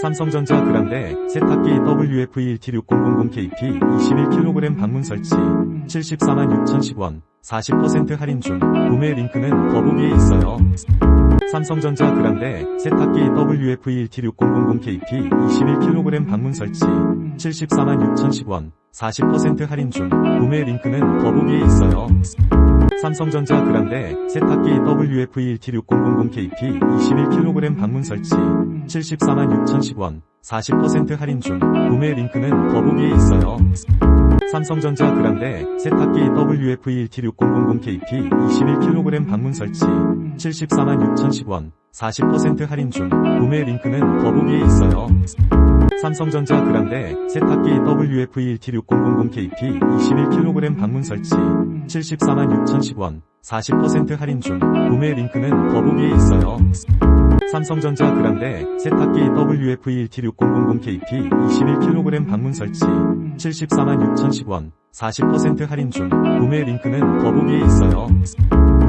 삼성전자 그란데 세탁기 WF1T6000KP 21kg 방문 설치 74만 6천씩 원40% 할인 중 구매 링크는 더보기에 있어요. 삼성전자 그란데 세탁기 WF1T6000KP 21kg 방문 설치 74만 6천씩 원40% 할인 중 구매 링크는 더보기에 있어요. 삼성전자 그란데 세탁기 WF1T6000KP 21kg 방문 설치 74만 6천씩 원40% 할인 중 구매 링크는 더보기에 있어요. 삼성전자 그란데 세탁기 WF1T6000KP 21kg 방문 설치 74만 6천씩 원40% 할인 중 구매 링크는 더보기에 있어요. 삼성전자 그란데 세탁기 WF1T6000KP 21kg 방문 설치 74만 6천씩 원40% 할인 중 구매 링크는 더보기에 있어요. 삼성전자 그란데 세탁기 WF1T6000KP 21kg 방문 설치 74만 6천씩 원40% 할인 중 구매 링크는 더보기에 있어요.